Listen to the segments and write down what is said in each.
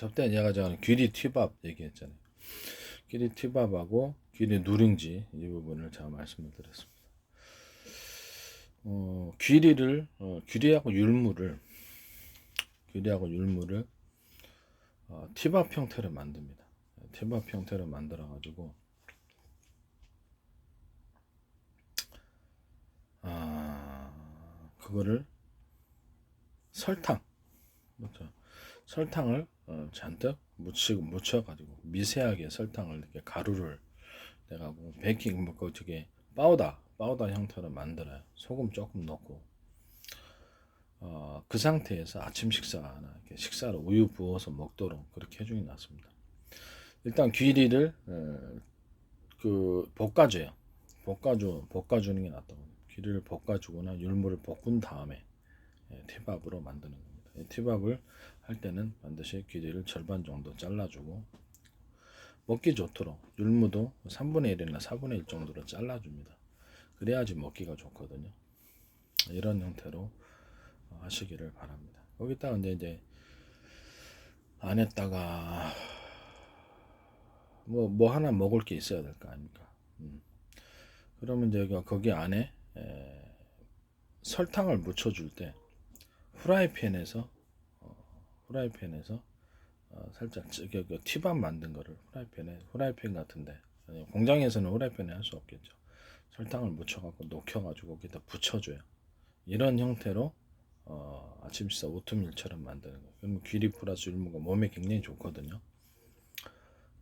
저때 제가 저는 귀리 튀밥 얘기했잖아요. 귀리 튀밥하고 귀리 누룽지 이 부분을 제가 말씀을 드렸습니다. 어, 귀리를 어, 귀리하고 율무를 귀리하고 율무를 어, 티밥 형태로 만듭니다. 티밥 형태로 만들어 가지고 아 그거를 설탕 그렇죠. 설탕을 어, 잔뜩 묻히고 묻혀가지고 미세하게 설탕을 이렇게 가루를 내가고 베이킹 뭐 어떻게 파우더 파우더 형태로 만들어요. 소금 조금 넣고 어, 그 상태에서 아침 식사나 이렇게 식사를 우유 부어서 먹도록 그렇게 해주긴 놨습니다. 일단 귀리를 어, 그 볶아줘요. 볶아줘 볶아주는 게 낫다고. 귀리를 볶아주거나 율무를 볶은 다음에 예, 티밥으로 만드는 겁니다. 이 티밥을 할 때는 반드시 귀리를 절반 정도 잘라주고 먹기 좋도록 율무도 3분의 1이나 4분의 1 정도로 잘라줍니다. 그래야지 먹기가 좋거든요. 이런 형태로 하시기를 바랍니다. 거기다가 이제 이제 안에다가 뭐 뭐 하나 먹을 게 있어야 될 거 아닙니까? 음. 그러면 이제 그- 거기 안에 에, 설탕을 묻혀줄 때 후라이팬에서 어, 후라이팬에서 어, 살짝 찌- 그, 그 티밥 만든 거를 후라이팬에 후라이팬 같은데 아니, 공장에서는 후라이팬에 할 수 없겠죠. 설탕을 묻혀갖고 녹여가지고 거기다 붙여줘요. 이런 형태로 어, 아침 식사 오트밀처럼 만드는 거예요. 그러면 귀리 플러스 율무가 몸에 굉장히 좋거든요.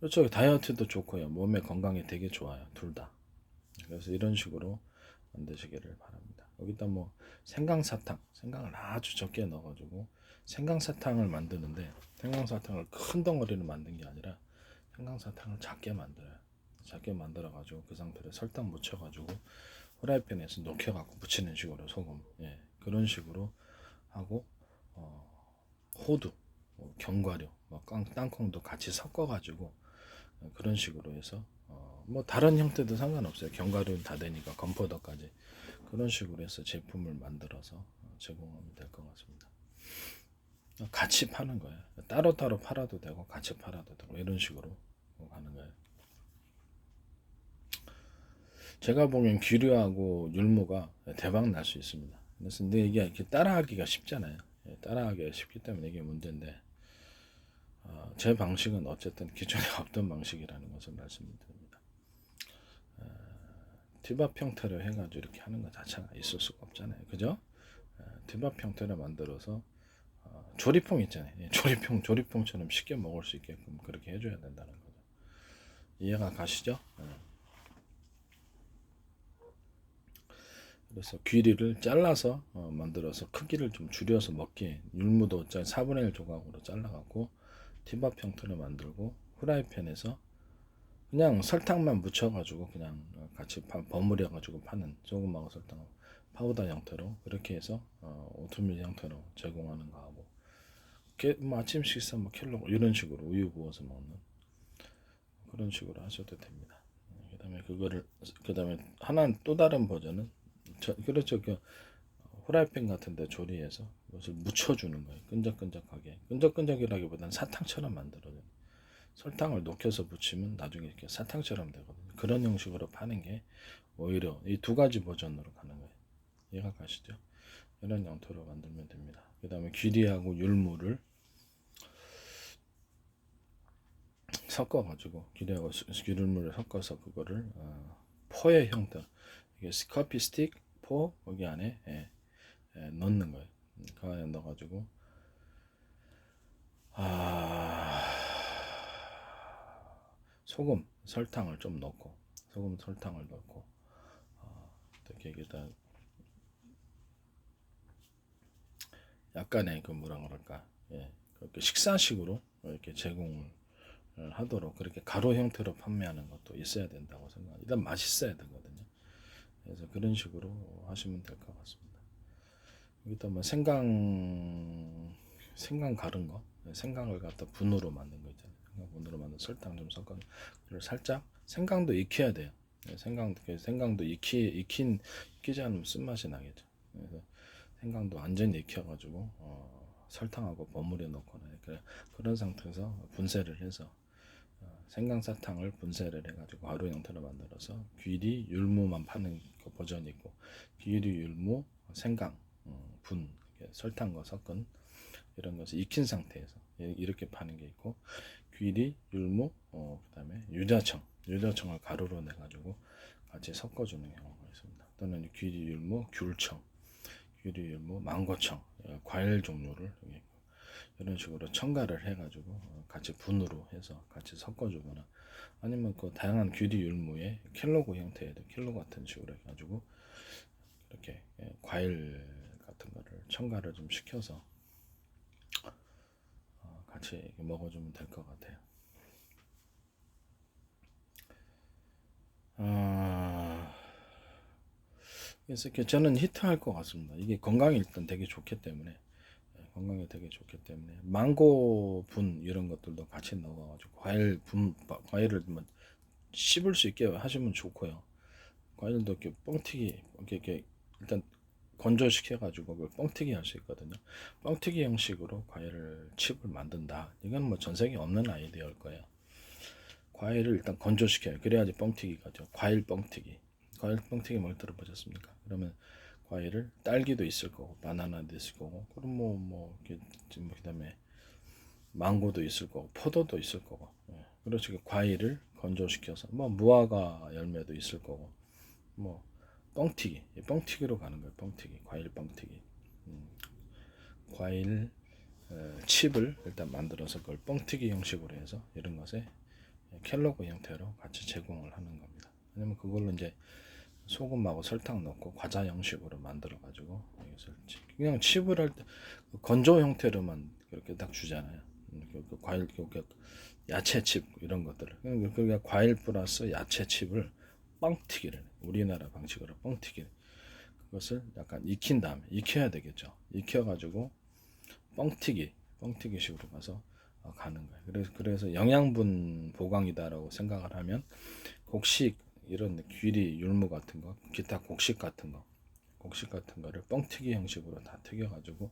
그렇죠. 다이어트도 좋고요. 몸에 건강에 되게 좋아요. 둘 다. 그래서 이런 식으로 만드시기를 바랍니다. 여기다 뭐 생강 사탕, 생강을 아주 적게 넣어가지고 생강사탕을 만드는데 생강사탕을 큰 덩어리로 만든 게 아니라 생강사탕을 작게 만들어요. 작게 만들어 가지고 그 상태로 설탕 묻혀 가지고 후라이팬에서 녹여 갖고 붙이는 식으로 소금, 예, 그런 식으로 하고 어, 호두, 뭐 견과류, 뭐 깡, 땅콩도 같이 섞어 가지고 어, 그런 식으로 해서 어, 뭐 다른 형태도 상관없어요. 견과류는 다 되니까 건포도까지 그런 식으로 해서 제품을 만들어서 어, 제공하면 될 것 같습니다. 어, 같이 파는 거예요. 따로 따로 팔아도 되고 같이 팔아도 되고 이런 식으로 하는 거예요. 제가 보기엔 귀류하고 율무가 대박 날 수 있습니다. 그래서 근데 이게 이렇게 따라하기가 쉽잖아요. 예, 따라하기가 쉽기 때문에 이게 문제인데 어, 제 방식은 어쨌든 기존에 없던 방식이라는 것을 말씀드립니다. 어, 티밥 형태로 해가지고 이렇게 하는 것 자체가 있을 수가 없잖아요. 그죠? 어, 티밥 형태로 만들어서 어, 조리퐁 있잖아요. 예, 조리퐁, 조리퐁처럼 쉽게 먹을 수 있게끔 그렇게 해줘야 된다는 거죠. 이해가 가시죠? 예. 그래서 귀리를 잘라서 어, 만들어서 크기를 좀 줄여서 먹기에 율무도 4분의 1 조각으로 잘라갖고 티밥 형태로 만들고 후라이팬에서 그냥 설탕만 묻혀가지고 그냥 어, 같이 파- 버무려가지고 파는 소금하고 설탕 파우더 형태로 그렇게 해서 어, 오트밀 형태로 제공하는 거 뭐 아침 식사 뭐 켈로 이런 식으로 우유 부어서 먹는 그런 식으로 하셔도 됩니다. 그다음에 그거를 그다음에 하나 또 다른 버전은 저, 그렇죠 그 후라이팬 같은데 조리해서 이것을 묻혀주는 거예요. 끈적끈적하게 끈적끈적이라기보다는 사탕처럼 만들어요. 설탕을 녹여서 붙이면 나중에 이렇게 사탕처럼 되거든요. 그런 형식으로 파는 게 오히려 이 두 가지 버전으로 가는 거예요. 이해가 가시죠? 이런 형태로 만들면 됩니다. 그 다음에 귀리하고 율무를 섞어가지고 수- 율무를 섞어서 그거를 어, 포의 형태. 이게 커피 스틱 포 여기 안에 예, 예, 넣는 거예요. 음, 그 안에 넣어가지고. 아 소금 설탕을 좀 넣고 소금 설탕을 넣고 어, 이렇게 일단 약간의 그 뭐라 그럴까? 예, 그렇게 식사식으로 이렇게 제공을 하도록 그렇게 가루 형태로 판매하는 것도 있어야 된다고 생각합니다. 일단 맛있어야 되거든요. 그래서 그런 식으로 하시면 될 것 같습니다. 여기다 뭐 생강 생강 가른 거 생강을 갖다 분으로 만든 거 있잖아요. 분으로 만든 설탕 좀 섞어 그리고 살짝 생강도 익혀야 돼요. 네, 생강 생강도 익히 익힌 익히지 않으면 쓴맛이 나겠죠. 그래서 생강도 완전히 익혀가지고 어, 설탕하고 버무려 그래. 그런 상태에서 분쇄를 해서 어, 생강사탕을 분쇄를 해가지고 가루 형태로 만들어서 귀리 율무만 파는 그 버전이 있고 귀리 율무 생강 어, 분 설탕과 섞은 이런 것을 익힌 상태에서 이- 이렇게 파는 게 있고 귀리 율무 어, 그다음에 유자청 유자청을 가루로 내 가지고 같이 섞어주는 경우가 있습니다. 또는 귀리 율무 귤청 귀리 율무 망고청 어, 과일 종류를 이런 식으로 첨가를 해가지고 어, 같이 분으로 해서 같이 섞어주거나 아니면 그 다양한 귀리 율무의 킬로그 형태에도 킬로 같은 식으로 해가지고 이렇게 예, 과일 같은 거를 첨가를 좀 시켜서 어, 같이 먹어주면 될 것 같아요. 아, 그래서 저는 히트할 것 같습니다. 이게 건강에 일단 되게 좋기 때문에 예, 건강에 되게 좋기 때문에 망고 분 이런 것들도 같이 넣어가지고 과일 분 바- 과일을 뭐 씹을 수 있게 하시면 좋고요. 과일도 이렇게 뻥튀기 이렇게, 이렇게 일단 건조시켜가지고 그걸 뻥튀기 할 수 있거든요. 뻥튀기 형식으로 과일을 칩을 만든다. 이건 뭐 전 세계 없는 아이디어일 거예요. 과일을 일단 건조시켜요. 그래야지 뻥튀기가 죠. 과일 뻥튀기. 과일 뻥튀기 뭘 들어보셨습니까? 그러면 과일을 딸기도 있을 거고 바나나도 있을 거고 그럼 뭐뭐 이렇게 뭐 그다음에 망고도 있을 거고 포도도 있을 거고 예. 그렇지 과일을 건조시켜서 뭐 무화과 열매도 있을 거고 뭐 뻥튀기 이 뻥튀기로 가는 거예요 뻥튀기 과일 뻥튀기 음. 과일 어, 칩을 일단 만들어서 그걸 뻥튀기 형식으로 해서 이런 것에 켈로그 형태로 같이 제공을 하는 겁니다 왜냐면 그걸로 이제 소금하고 설탕 넣고 과자 형식으로 만들어 가지고 그냥 칩을 할 때 건조 형태로만 그렇게 딱 주잖아요. 음, 그- 그 과일 그- 그 야채 칩 이런 것들을 그러니까 과일 플러스 야채 칩을 뻥튀기를. 우리나라 방식으로 뻥튀기 그것을 약간 익힌 다음에 익혀야 되겠죠. 익혀 가지고 뻥튀기 뻥튀기식으로 가서 어, 가는 거예요. 그래서 그래서 영양분 보강이다라고 생각을 하면 곡식 이런 귀리 율무 같은 거 기타 곡식 같은 거 곡식 같은 거를 뻥튀기 형식으로 다 튀겨가지고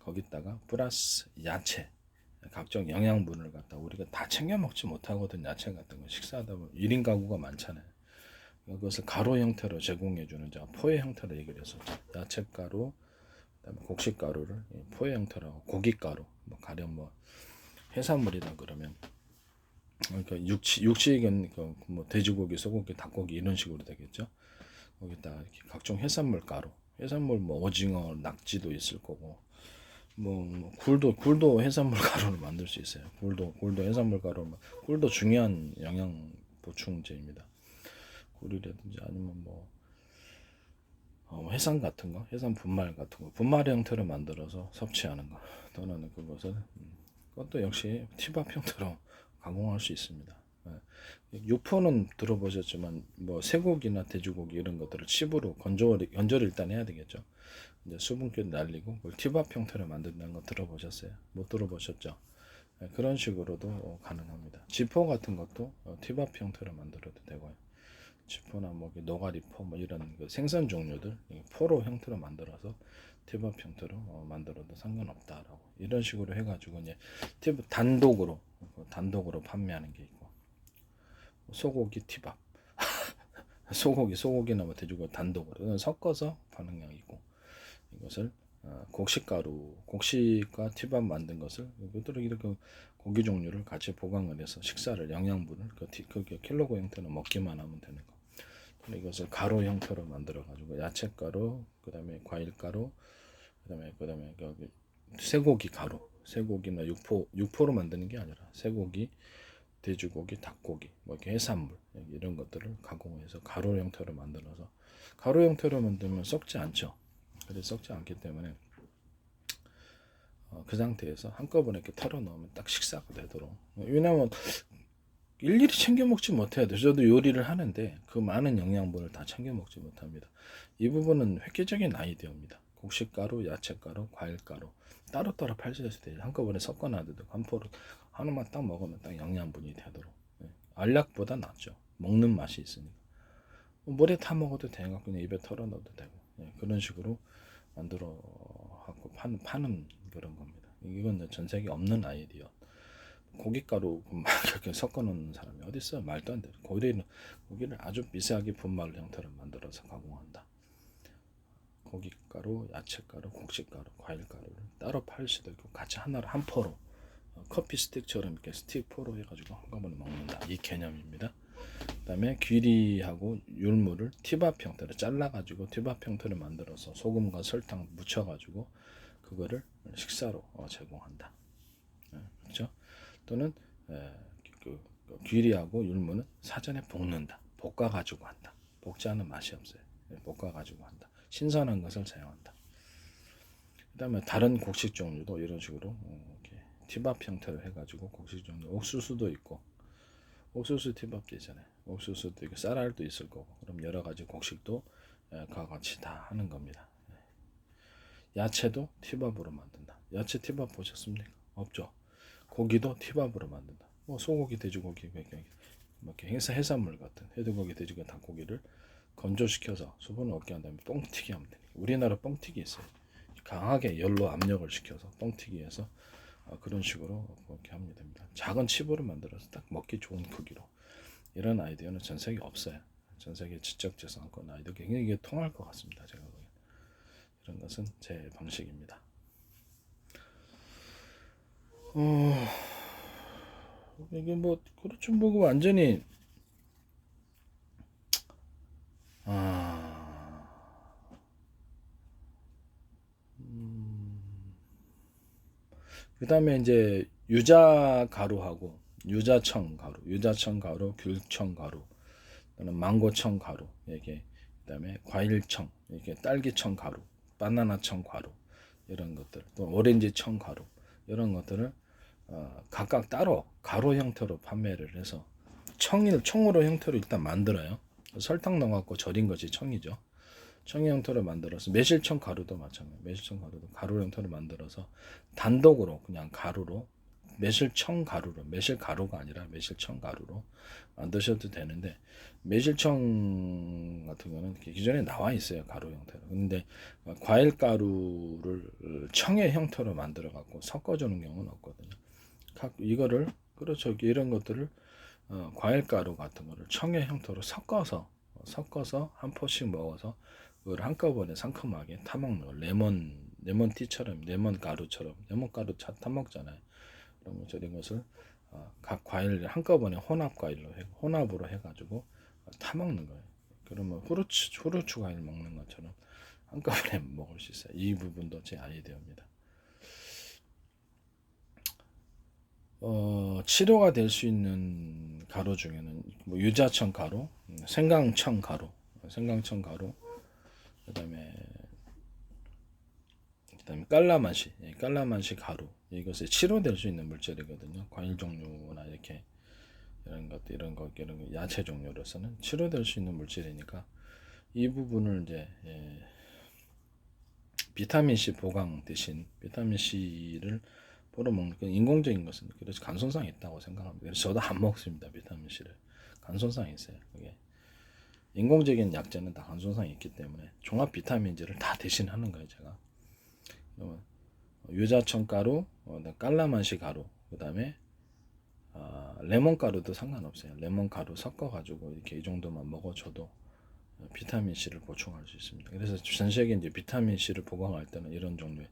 거기다가 플러스 야채 각종 영양분을 갖다 우리가 다 챙겨 먹지 못하거든 야채 같은 거 식사하다 보면. 1인 가구가 많잖아요 그것을 가루 형태로 제공해 주는 제가 포의 형태로 얘기를 했었죠 야채 가루 그다음에 곡식 가루를 포의 형태로 고기 가루 뭐 가령 뭐 해산물이다 그러면 그러니까 육식 육식은 그뭐 돼지고기, 소고기, 닭고기 이런 식으로 되겠죠. 거기다 이렇게 각종 해산물 가루, 해산물 뭐 오징어, 낙지도 있을 거고, 뭐, 뭐 굴도 굴도 해산물 가루를 만들 수 있어요. 굴도 굴도 해산물 가루, 굴도 중요한 영양 보충제입니다. 굴이라든지 아니면 뭐 어, 해산 같은 거, 해산 분말 같은 거, 분말 형태로 만들어서 섭취하는 거, 또는 그것을 음, 그것도 역시 티밥 형태로 가공할 수 있습니다. 예. 육포는 들어보셨지만 뭐 쇠고기나 돼지고기 이런 것들을 칩으로 건조를 건조를 일단 해야 되겠죠. 이제 수분기를 날리고 그걸 티밥 형태로 만든다는 거 들어보셨어요? 못 들어보셨죠? 예, 그런 식으로도 어, 가능합니다. 지포 같은 것도 어, 티밥 형태로 만들어도 되고요. 지포나 뭐 노가리포 뭐 이런 그 생선 종류들 이 포로 형태로 만들어서 티밥 형태로 어, 만들어도 상관없다라고 이런 식으로 해가지고 이제 티밥 단독으로 어, 단독으로 판매하는 게 있고. 소고기 티밥. 소고기 소고기나 뭐 돼지고기 단독으로. 섞어서 파는 게 있고 이것을 어, 곡식가루 곡식과 티밥 만든 것을 이것들을 이렇게 고기 종류를 같이 보강을 해서 식사를 영양분을 그, 티, 그 킬로그 형태로 먹기만 하면 되는 거. 이것을 가루 형태로 만들어 가지고 야채 가루, 그다음에 과일 가루, 그다음에 그다음에 여기 쇠고기 가루, 쇠고기나 육포 육포로 만드는 게 아니라 쇠고기, 돼지고기, 닭고기, 뭐 이렇게 해산물 이런 것들을 가공해서 가루 형태로 만들어서 가루 형태로 만들면 썩지 않죠. 그래서 썩지 않기 때문에 어, 그 상태에서 한꺼번에 이렇게 털어 넣으면 딱 식사가 되도록. 왜냐면 일일이 챙겨 먹지 못해야 돼. 저도 요리를 하는데 그 많은 영양분을 다 챙겨 먹지 못합니다. 이 부분은 획기적인 아이디어입니다. 곡식가루, 야채가루, 과일가루 따로따로 팔수 있을 때 한꺼번에 섞어 놔도 한 포로 하나만 딱 먹으면 딱 영양분이 되도록. 예. 알약보다 낫죠. 먹는 맛이 있으니까. 뭐 물에 타 먹어도 되고 그냥 입에 털어 넣어도 되고 예, 그런 식으로 만들어 갖고 파는, 파는 그런 겁니다. 이건 전 세계 없는 아이디어. 고깃가루 막 이렇게 섞어 놓는 사람이 어디 있어요? 말도 안 돼. 고기를 고기를 아주 미세하게 분말 형태로 만들어서 가공한다. 고깃가루, 야채가루, 곡식가루, 과일가루를 따로 팔 수도 있고 같이 하나로 한 포로 어, 커피 스틱처럼 이렇게 스틱 포로 해가지고 한꺼번에 먹는다. 이 개념입니다. 그다음에 귀리하고 율무를 티밥 형태로 잘라가지고 티밥 형태로 만들어서 소금과 설탕 묻혀가지고 그거를 식사로 어, 제공한다. 예, 그렇죠? 또는 에, 그, 그 귀리하고 율무는 사전에 볶는다. 볶아 가지고 한다. 볶지 않은 맛이 없어요. 예, 볶아 가지고 한다. 신선한 것을 사용한다. 그다음에 다른 곡식 종류도 이런 식으로 어, 이렇게 티밥 형태로 해가지고 곡식 종류 옥수수도 있고 옥수수 티밥도 있잖아요. 옥수수도 있고 쌀알도 있을 거고 그럼 여러 가지 곡식도 에, 그와 같이 다 하는 겁니다. 예. 야채도 티밥으로 만든다. 야채 티밥 보셨습니까? 없죠. 고기도 티밥으로 만든다. 뭐 소고기, 돼지고기, 뭐 이렇게 해사 해산물 같은 해동고기, 돼지고기, 닭고기를 건조시켜서 수분을 얻게 한 다음에 뻥튀기 하면 되니까 우리나라 뻥튀기 있어요. 강하게 열로 압력을 시켜서 뻥튀기해서 어, 그런 식으로 그렇게 하면 됩니다. 작은 칩으로 만들어서 딱 먹기 좋은 크기로 이런 아이디어는 전 세계 없어요. 전 세계 지적재산권 아이디어 굉장히 이게 통할 것 같습니다. 제가 보기엔 이런 것은 제 방식입니다. 어, 이게 뭐 그렇죠 뭐 완전히 아, 그 다음에 이제 유자 가루하고 유자청 가루, 유자청 가루, 귤청 가루, 또는 망고청 가루, 이게 그다음에 과일청, 이렇게 딸기청 가루, 바나나청 가루 이런 것들, 또 오렌지청 가루 이런 것들을 어, 각각 따로 가루 형태로 판매를 해서 청일 청으로 형태로 일단 만들어요. 설탕 넣어갖고 절인 것이 청이죠. 청이 형태로 만들어서 매실청 가루도 마찬가지. 매실청 가루도 가루 형태로 만들어서 단독으로 그냥 가루로 매실청 가루로 매실 가루가 아니라 매실청 가루로 만드셔도 되는데 매실청 같은 거는 기존에 나와 있어요 가루 형태로. 근데 과일 가루를 청의 형태로 만들어 갖고 섞어주는 경우는 없거든요. 각 이거를 그렇죠 이런 것들을 어, 과일 가루 같은 거를 청의 형태로 섞어서 섞어서 한 포씩 먹어서 그걸 한꺼번에 상큼하게 타먹는 거 레몬 레몬티처럼 레몬 가루처럼 레몬 가루 차 타먹잖아요. 것 저런 것을 어, 각 과일을 한꺼번에 혼합 과일로 해, 혼합으로 해가지고 타먹는 거예요. 그러면 후르츠 후르츠 과일 먹는 것처럼 한꺼번에 먹을 수 있어요. 이 부분도 제 아이디어입니다. 어, 치료가 될 수 있는 가루 중에는 뭐 유자청 가루, 생강청 가루, 생강청 가루, 그다음에 그다음에 깔라만시, 예, 깔라만시 가루 이것이 치료될 수 있는 물질이거든요. 과일 종류나 이렇게 이런 것, 이런 것, 이런 것, 야채 종류로서는 치료될 수 있는 물질이니까 이 부분을 이제 예, 비타민 C 보강 대신 비타민 C를 보러 먹는 건 인공적인 것은 그래서 간손상이 있다고 생각합니다. 그래서 저도 안 먹습니다 비타민 C를 간손상이 있어요. 그게 인공적인 약제는 다 간손상이 있기 때문에 종합 비타민제를 다 대신하는 거예요 제가. 그러면 유자청 가루, 어, 깔라만시 가루, 그 다음에 아, 레몬 가루도 상관없어요. 레몬 가루 섞어가지고 이렇게 이 정도만 먹어줘도 비타민 C를 보충할 수 있습니다. 그래서 전 세계 이제 비타민 C를 보강할 때는 이런 종류의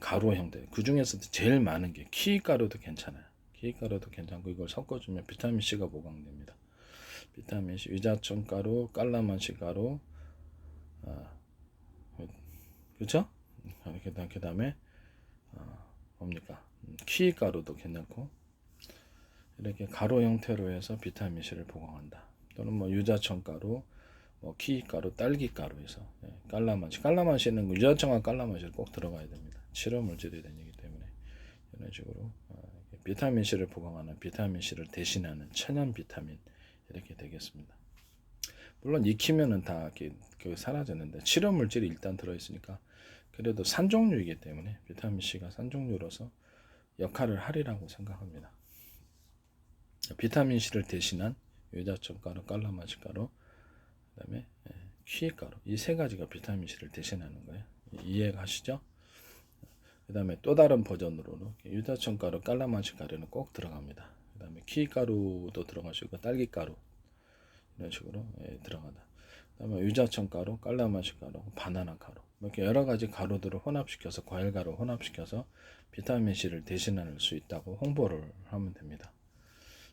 가루 형태. 그 중에서도 제일 많은 게 키위 가루도 괜찮아요. 키위 가루도 괜찮고 이걸 섞어주면 비타민 C가 보강됩니다. 비타민 C, 유자청 가루, 깔라만시 가루, 아, 그렇죠? 그 다음에 어, 뭡니까? 키위 가루도 괜찮고 이렇게 가루 형태로 해서 비타민 C를 보강한다. 또는 뭐 유자청 가루, 뭐 키위 가루, 딸기 가루에서 예, 깔라만시, 깔라만시는 유자청과 깔라만시를 꼭 들어가야 됩니다. 치료 물질이 되기 때문에 이런 식으로 어, 비타민 C를 보강하는 비타민 C를 대신하는 천연 비타민 이렇게 되겠습니다. 물론 익히면은 다 이렇게 그 사라졌는데 치료 물질이 일단 들어 있으니까 그래도 산 종류이기 때문에 비타민 C가 산 종류로서 역할을 하리라고 생각합니다. 비타민 C를 대신한 유자청 가루, 깔라마시 가루, 그다음에 키위 가루 이 세 가지가 비타민 C를 대신하는 거예요. 이해가시죠? 그 다음에 또 다른 버전으로는 유자청 가루, 깔라만시 가루는 꼭 들어갑니다. 그 다음에 키 가루도 들어가시고 딸기 가루 이런 식으로 예, 들어가다. 그 다음에 유자청 가루, 깔라만시 가루, 바나나 가루 뭐 이렇게 여러 가지 가루들을 혼합시켜서 과일 가루 혼합시켜서 비타민 C를 대신할 수 있다고 홍보를 하면 됩니다.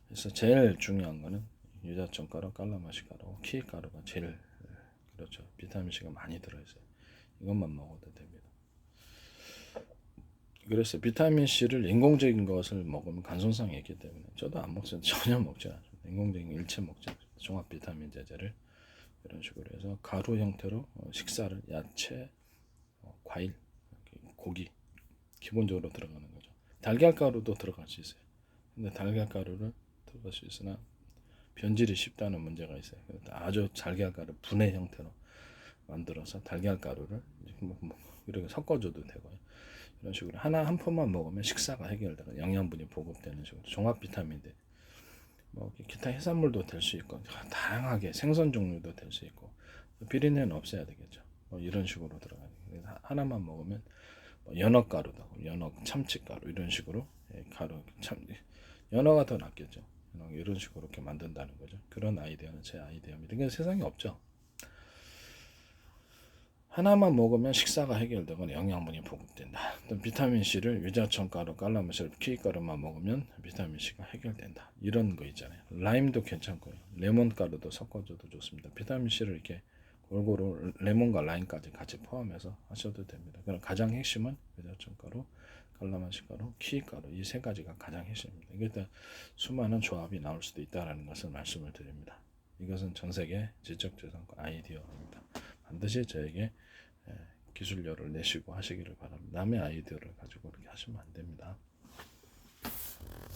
그래서 제일 중요한 거는 유자청 가루, 깔라마시 가루, 키 가루가 제일 그렇죠. 비타민 C가 많이 들어있어요. 이것만 먹어도 됩니다. 그래서 비타민 C를 인공적인 것을 먹으면 간 손상이 있기 때문에 저도 안 먹죠. 전혀 먹지 않습니다. 인공적인 일체 않습니다. 종합 비타민 제제를 이런 식으로 해서 가루 형태로 어, 식사를 야채, 어, 과일, 고기 기본적으로 들어가는 거죠. 달걀 가루도 들어갈 수 있어요. 근데 달걀 가루를 들어갈 수 있으나 변질이 쉽다는 문제가 있어요. 아주 달걀 가루 분해 형태로 만들어서 달걀 가루를 이렇게 섞어줘도 되고요. 이런 식으로 하나 한 푼만 먹으면 식사가 해결되고 영양분이 보급되는 식으로 종합 비타민들 뭐 기타 해산물도 될 수 있고 다양하게 생선 종류도 될 수 있고 비린내는 없애야 되겠죠. 뭐 이런 식으로 들어가는. 하- 하나만 먹으면 뭐 연어 가루다, 연어 참치 가루 이런 식으로 예, 가루 참 연어가 더 낫겠죠. 이런 식으로 이렇게 만든다는 거죠. 그런 아이디어는 제 아이디어입니다. 이게 세상에 없죠. 하나만 먹으면 식사가 해결되거나 영양분이 보급된다. 또 비타민 C를 유자청 가루, 깔라무실, 키위 가루만 먹으면 비타민 C가 해결된다. 이런 거 있잖아요. 라임도 괜찮고요. 레몬 가루도 섞어줘도 좋습니다. 비타민 C를 이렇게 골고루 레몬과 라임까지 같이 포함해서 하셔도 됩니다. 그럼 가장 핵심은 유자청 가루, 깔라마시 가루, 키위 가루 이 세 가지가 가장 핵심입니다. 이게 수많은 조합이 나올 수도 있다라는 것을 말씀을 드립니다. 이것은 전 세계 지적재산권 아이디어입니다. 반드시 저에게 기술료를 내시고 하시기를 바랍니다. 남의 아이디어를 가지고 그렇게 하시면 안 됩니다.